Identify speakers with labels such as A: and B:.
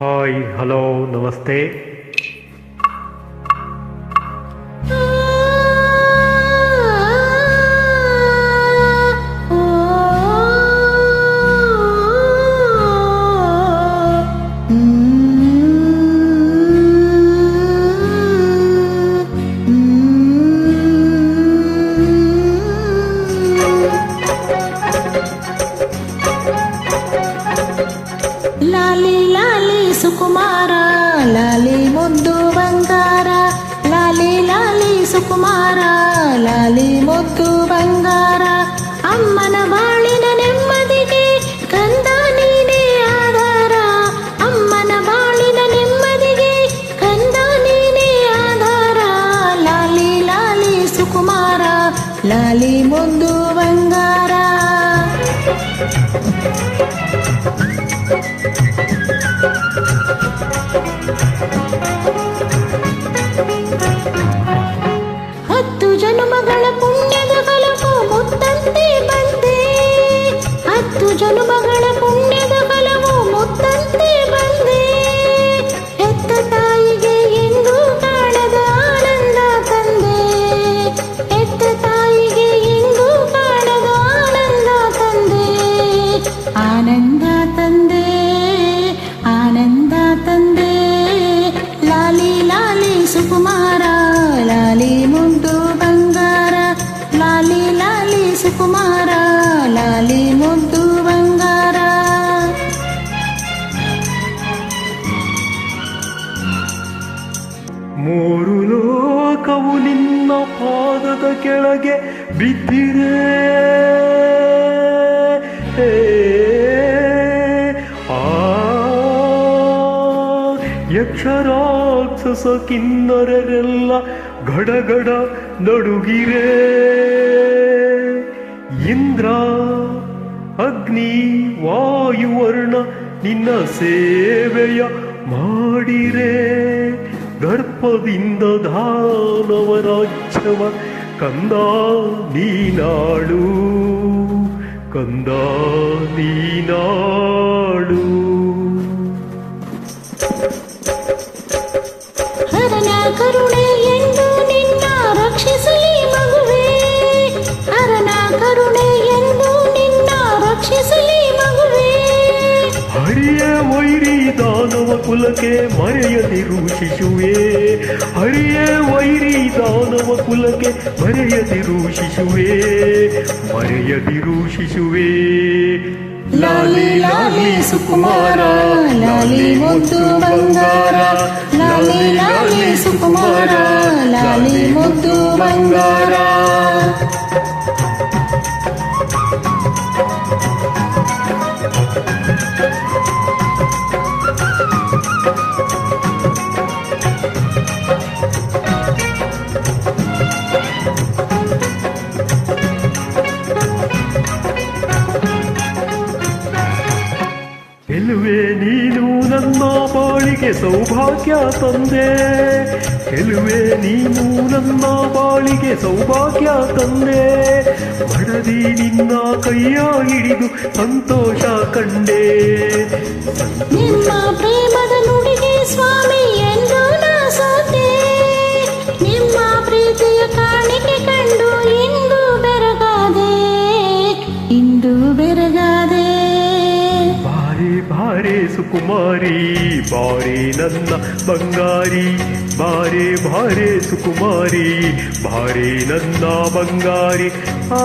A: Hi hello ನಮಸ್ತೆ
B: లాలి ముద్దు బంగార లాలి లాలి సుకుమార లాలి ముద్దు బంగార. అమ్మన బాళిన నెమ్మదికి కంద నీనే ఆధార. అమ్మన బాళిన నెమ్మదికి కంద నీనే ఆధార. లాలి లాలి సుకుమార లాలి ముద్దు బంగార. ಲಾಲಿ ಸುಕುಮಾರ ಲಾಲಿ ಮುದ್ದು ಬಂಗಾರ.
A: ಮೂರು ಲೋಕವು ನಿನ್ನ ಪಾದದ ಕೆಳಗೆ ಆ ಯಕ್ಷರಾಕ್ಷಸ ಕಿನ್ನರರೆಲ್ಲ ಗಡಗಡ ನಡುಗಿರೆ. ಇಂದ್ರ ಅಗ್ನಿ ವಾಯುವರ್ಣ ನಿನ್ನ ಸೇವೆಯ ಮಾಡಿರೆ. ಗರ್ಭದಿಂದ ದಾನವ ರಾಜ್ಯವ ಕಂದ ನೀನಾಳು ಕಂದ ನೀನಾಳು. ಕುಲಕ್ಕೆ ಮರೆಯದಿರು ಶಿಶುವೇ ಹರಿಯ ವೈರಿ ದಾನವ ಕುಲಕ್ಕೆ ಮರೆಯದಿರು ಶಿಶುವೇ ಮರೆಯದಿರು ಶಿಶುವೇ
B: ಲಾಲಿ ಲಾಲಿ ಸುಕುಮಾರ ಲಾಲಿ ಮುದ್ದು ಬಂಗಾರ ಲಾಲಿ ಲಾಲಿ ಸುಕುಮಾರ ಲಾಲಿ ಮುದ್ದು ಬಂಗಾರ
A: ಗೆಲುವೆ ನೀನು ನನ್ನ ಬಾಳಿಗೆ ಸೌಭಾಗ್ಯ ತಂದೆ ಗೆಲುವೆ ನೀನು ನನ್ನ ಬಾಳಿಗೆ ಸೌಭಾಗ್ಯ ತಂದೆ ಮಡದಿ ನಿನ್ನ ಕೈಯ ಹಿಡಿದು ಸಂತೋಷ ಕಂಡೆ
B: ನಿಮ್ಮ ಪ್ರೇಮದ ನುಡಿಗೆ ಸ್ವಾಮಿ ಎಂದು ನಾ ಸೋತೆ ನಿಮ್ಮ ಪ್ರೀತಿಯ ಕಾಣಿಕೆ ಕಂಡು ಇಂದು ಬೆರಗಾದೆ ಇಂದು ಬೆರಗಾದೆ
A: ಸುಕುಮಾರಿ ಬಾರೆ ನನ್ನ ಬಂಗಾರಿ ಬಾರೆ ಬಾರೆ ಸುಕುಮಾರಿ ಬಾರೆ ನನ್ನ ಬಂಗಾರಿ ಆ